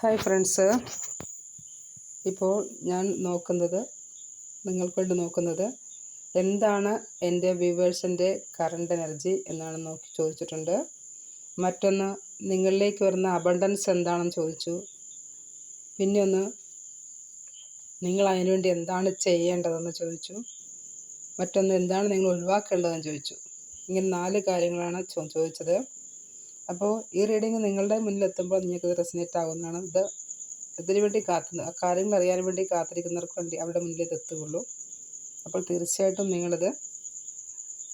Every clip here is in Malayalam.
Hi friends. ഇപ്പോൾ ഞാൻ നോക്കുന്നത് നിങ്ങൾക്ക് വേണ്ടി നോക്കുന്നത് എന്താണ് എന്റെ വ്യൂവേഴ്സിന്റെ കറണ്ട് എനർജി എന്നാണ് നോക്കി ചോദിച്ചിട്ടുണ്ട്. മറ്റൊന്ന് നിങ്ങളിലേക്ക് വരുന്ന അബണ്ടൻസ് എന്താണെന്ന് ചോദിച്ചു. പിന്നെ ഒന്ന് നിങ്ങൾ അതിനുവേണ്ടി എന്താണ് ചെയ്യേണ്ടതെന്ന് ചോദിച്ചു. മറ്റൊന്ന് എന്താണ് നിങ്ങൾ ഒഴിവാക്കേണ്ടതെന്ന് ചോദിച്ചു. ഇങ്ങനെ നാല് കാര്യങ്ങളാണ് ചോദിച്ചത്. അപ്പോൾ ഈ റീഡിങ് നിങ്ങളുടെ മുന്നിൽ എത്തുമ്പോൾ നിങ്ങൾക്ക് റെസിനേറ്റ് ആകുന്നതാണ് ഇത് ഇതിനു വേണ്ടി കാത്തു കാര്യങ്ങൾ അറിയാൻ വേണ്ടി കാത്തിരിക്കുന്നവർക്ക് വേണ്ടി അവരുടെ മുന്നിലേക്ക് എത്തുകയുള്ളൂ. അപ്പോൾ തീർച്ചയായിട്ടും നിങ്ങളിത്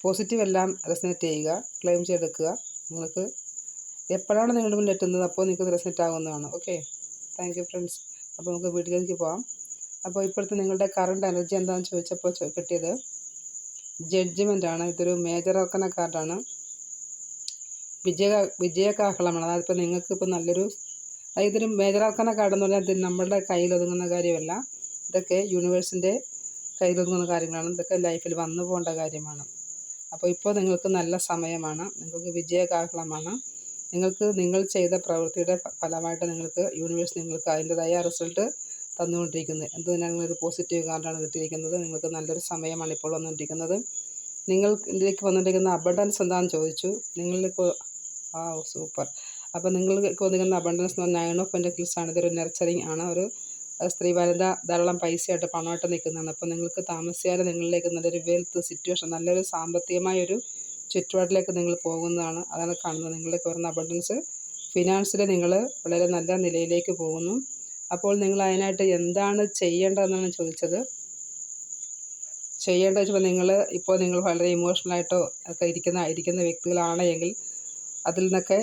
പോസിറ്റീവ് എല്ലാം റെസിനേറ്റ് ചെയ്യുക ക്ലെയിം ചെയ്തെടുക്കുക. നിങ്ങൾക്ക് എപ്പോഴാണ് നിങ്ങളുടെ മുന്നിൽ എത്തുന്നത് അപ്പോൾ നിങ്ങൾക്ക് റെസിനേറ്റ് ആകുന്നതാണ് ഓക്കെ താങ്ക് യു ഫ്രണ്ട്സ് അപ്പോൾ നമുക്ക് വീട്ടിലേക്ക് പോകാം അപ്പോൾ ഇപ്പോഴത്തെ നിങ്ങളുടെ കറണ്ട് എനർജി എന്താണെന്ന് ചോദിച്ചപ്പോൾ കിട്ടിയത് ജഡ്ജ്മെന്റ് ആണ്. ഇതൊരു മേജർ ഓക്കണ കാർഡാണ് വിജയ വിജയകാഹളമാണ്. അതായത് ഇപ്പോൾ നിങ്ങൾക്ക് ഇപ്പോൾ നല്ലൊരു അതായത് ഇതൊരു മേജറാക്കുന്ന കാർഡെന്ന് പറഞ്ഞാൽ ഇത് നമ്മളുടെ കയ്യിൽ ഒതുങ്ങുന്ന കാര്യമല്ല. ഇതൊക്കെ യൂണിവേഴ്സിന്റെ കയ്യിൽ ഒതുങ്ങുന്ന കാര്യങ്ങളാണ്. ഇതൊക്കെ ലൈഫിൽ വന്നു പോകേണ്ട കാര്യമാണ്. അപ്പോൾ ഇപ്പോൾ നിങ്ങൾക്ക് നല്ല സമയമാണ്. നിങ്ങൾക്ക് വിജയകാഹളമാണ്. നിങ്ങൾക്ക് നിങ്ങൾ ചെയ്ത പ്രവൃത്തിയുടെ ഫലമായിട്ട് നിങ്ങൾക്ക് യൂണിവേഴ്സ് നിങ്ങൾക്ക് അതിന്റെതായ റിസൾട്ട് തന്നുകൊണ്ടിരിക്കുന്നത് എന്തുതന്നെയാണ് നിങ്ങളൊരു പോസിറ്റീവ് കാർഡാണ് കിട്ടിയിരിക്കുന്നത്. നിങ്ങൾക്ക് നല്ലൊരു സമയമാണ് ഇപ്പോൾ വന്നുകൊണ്ടിരിക്കുന്നത്. നിങ്ങൾ ഇതിലേക്ക് വന്നിരിക്കുന്ന അബഡൻസ് എന്താണെന്ന് ചോദിച്ചു. നിങ്ങൾക്ക് ആ ഓ സൂപ്പർ അപ്പോൾ നിങ്ങൾക്ക് വന്നിരിക്കുന്ന അബണ്ടൻസ് എന്ന് നയൺ ഓഫ് പെന്റക്കിൾസ് ആണ്. ഇതൊരു നർച്ചറിങ് ആണ്. ഒരു സ്ത്രീ വനിത ധാരാളം പൈസയായിട്ട് പണമായിട്ട് നിൽക്കുന്നതാണ്. അപ്പോൾ നിങ്ങൾക്ക് താമസിയാതെ നിങ്ങളിലേക്ക് നല്ലൊരു വെൽത്ത് സിറ്റുവേഷൻ നല്ലൊരു സാമ്പത്തികമായൊരു ചുറ്റുപാടിലേക്ക് നിങ്ങൾ പോകുന്നതാണ്. അതാണ് കാണുന്നത്. നിങ്ങളിലേക്ക് വരുന്ന അബണ്ടൻസ് ഫിനാൻസിൽ നിങ്ങൾ വളരെ നല്ല നിലയിലേക്ക് പോകുന്നു. അപ്പോൾ നിങ്ങൾ അതിനായിട്ട് എന്താണ് ചെയ്യേണ്ടതെന്നാണ് ചോദിച്ചത്. ചെയ്യേണ്ടത് വെച്ചപ്പോൾ നിങ്ങൾ ഇപ്പോൾ നിങ്ങൾ വളരെ ഇമോഷണലായിട്ടോ ഒക്കെ ഇരിക്കുന്ന ഇരിക്കുന്ന വ്യക്തികളാണ് എങ്കിൽ അതിൽ നിന്നൊക്കെ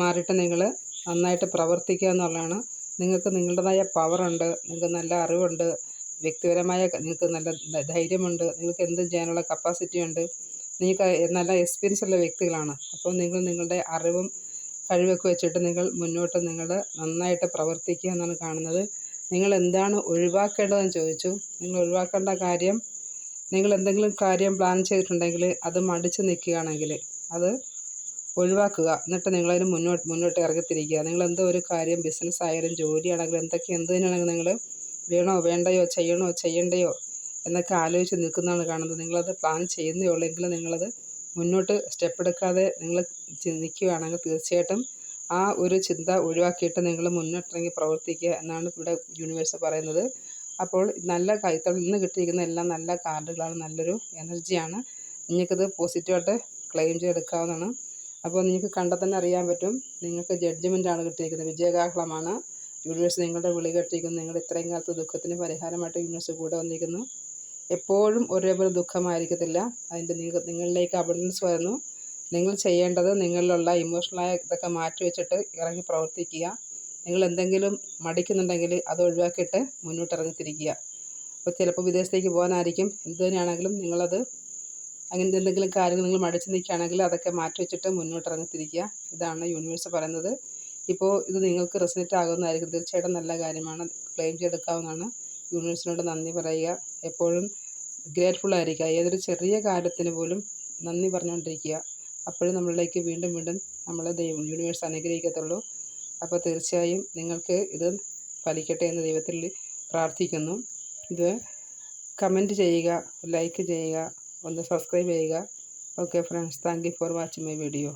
മാറിയിട്ട് നിങ്ങൾ നന്നായിട്ട് പ്രവർത്തിക്കുക എന്നുള്ളതാണ്. നിങ്ങൾക്ക് നിങ്ങളുടേതായ പവറുണ്ട് നിങ്ങൾക്ക് നല്ല അറിവുണ്ട് വ്യക്തിപരമായ നിങ്ങൾക്ക് നല്ല ധൈര്യമുണ്ട് നിങ്ങൾക്ക് എന്തും ചെയ്യാനുള്ള കപ്പാസിറ്റി ഉണ്ട്. നിങ്ങൾക്ക് നല്ല എക്സ്പീരിയൻസ് ഉള്ള വ്യക്തികളാണ്. അപ്പോൾ നിങ്ങൾ നിങ്ങളുടെ അറിവും കഴിവൊക്കെ വെച്ചിട്ട് നിങ്ങൾ മുന്നോട്ട് നിങ്ങൾ നന്നായിട്ട് പ്രവർത്തിക്കുക എന്നാണ് കാണുന്നത്. നിങ്ങൾ എന്താണ് ഒഴിവാക്കേണ്ടതെന്ന് ചോദിച്ചു. നിങ്ങൾ ഒഴിവാക്കേണ്ട കാര്യം നിങ്ങൾ എന്തെങ്കിലും കാര്യം പ്ലാൻ ചെയ്തിട്ടുണ്ടെങ്കിൽ അത് മടിച്ച് നിൽക്കുകയാണെങ്കിൽ അത് ഒഴിവാക്കുക. എന്നിട്ട് നിങ്ങളതിന് മുന്നോട്ട് മുന്നോട്ട് ഇറങ്ങിത്തിരിക്കുക. നിങ്ങൾ എന്തോ ഒരു കാര്യം ബിസിനസ് ആയാലും ജോലിയാണെങ്കിലും എന്തൊക്കെ എന്ത് തന്നെയാണെങ്കിലും നിങ്ങൾ വേണോ വേണ്ടയോ ചെയ്യണോ ചെയ്യണ്ടയോ എന്നൊക്കെ ആലോചിച്ച് നിൽക്കുന്നതാണ് കാണുന്നത്. നിങ്ങളത് പ്ലാൻ ചെയ്യുന്നേ ഉള്ളെങ്കിൽ നിങ്ങളത് മുന്നോട്ട് സ്റ്റെപ്പ് എടുക്കാതെ നിങ്ങൾ നിൽക്കുകയാണെങ്കിൽ തീർച്ചയായിട്ടും ആ ഒരു ചിന്ത ഒഴിവാക്കിയിട്ട് നിങ്ങൾ മുന്നോട്ടിറങ്ങി പ്രവർത്തിക്കുക എന്നാണ് ഇവിടെ യൂണിവേഴ്സ് പറയുന്നത്. അപ്പോൾ നല്ല കൈത്തൊഴിൽ ഇന്ന് കിട്ടിയിരിക്കുന്ന എല്ലാം നല്ല കാർഡുകളാണ് നല്ലൊരു എനർജിയാണ് നിങ്ങൾക്കത് പോസിറ്റീവായിട്ട് ക്ലെയിം ചെയ്തെടുക്കാവുന്നതാണ്. അപ്പോൾ നിങ്ങൾക്ക് കണ്ടാൽ തന്നെ അറിയാൻ പറ്റും. നിങ്ങൾക്ക് ജഡ്ജ്മെന്റാണ് കിട്ടിയിരിക്കുന്നത്. വിജയകാഹളമാണ് യൂണിവേഴ്സ് നിങ്ങളുടെ വിളി കേട്ടിരിക്കുന്നു നിങ്ങൾ ഇത്രയും കാലത്ത് ദുഃഖത്തിന് പരിഹാരമായിട്ട് യൂണിവേഴ്സ് കൂടെ വന്നിരിക്കുന്നു. എപ്പോഴും ഒരേപോലെ ദുഃഖമായിരിക്കത്തില്ല. അതിന്റെ നിങ്ങളിലേക്ക് അബണ്ടൻസ് വരുന്നു. നിങ്ങൾ ചെയ്യേണ്ടത് നിങ്ങളിലുള്ള ഇമോഷണലായ ഇതൊക്കെ മാറ്റി വെച്ചിട്ട് ഇറങ്ങി പ്രവർത്തിക്കുക. നിങ്ങൾ എന്തെങ്കിലും മടിക്കുന്നുണ്ടെങ്കിൽ അത് ഒഴിവാക്കിയിട്ട് മുന്നോട്ട് ഇറങ്ങിത്തിരിക്കുക. അപ്പോൾ ചിലപ്പോൾ വിദേശത്തേക്ക് പോകാനായിരിക്കും. എന്തു തന്നെയാണെങ്കിലും നിങ്ങളത് അങ്ങനത്തെ എന്തെങ്കിലും കാര്യങ്ങൾ നിങ്ങൾ മടിച്ച് നിൽക്കുകയാണെങ്കിൽ അതൊക്കെ മാറ്റി വെച്ചിട്ട് മുന്നോട്ട് ഇറങ്ങിത്തിരിക്കുക ഇതാണ് യൂണിവേഴ്സ് പറയുന്നത്. ഇപ്പോൾ ഇത് നിങ്ങൾക്ക് റെസിനേറ്റ് ആകുന്നതായിരിക്കും. തീർച്ചയായിട്ടും നല്ല കാര്യമാണ്. ക്ലെയിം ചെയ്തെടുക്കാവുന്നതാണ്. യൂണിവേഴ്സിനോട് നന്ദി പറയുക. എപ്പോഴും ഗ്രേറ്റ്ഫുൾ ആയിരിക്കുക. ഏതൊരു ചെറിയ കാര്യത്തിന് പോലും നന്ദി പറഞ്ഞുകൊണ്ടിരിക്കുക. അപ്പോഴും നമ്മളിലേക്ക് വീണ്ടും വീണ്ടും നമ്മളെ ദൈവം യൂണിവേഴ്സ് അനുഗ്രഹിക്കത്തുള്ളൂ. അപ്പോൾ തീർച്ചയായും നിങ്ങൾക്ക് ഇത് ഫലിക്കട്ടെ എന്ന് ദൈവത്തിൽ പ്രാർത്ഥിക്കുന്നു. ഇത് കമന്റ് ചെയ്യുക ലൈക്ക് ചെയ്യുക ഒന്ന് സബ്സ്ക്രൈബ് ചെയ്യുക okay friends thank you for watching my video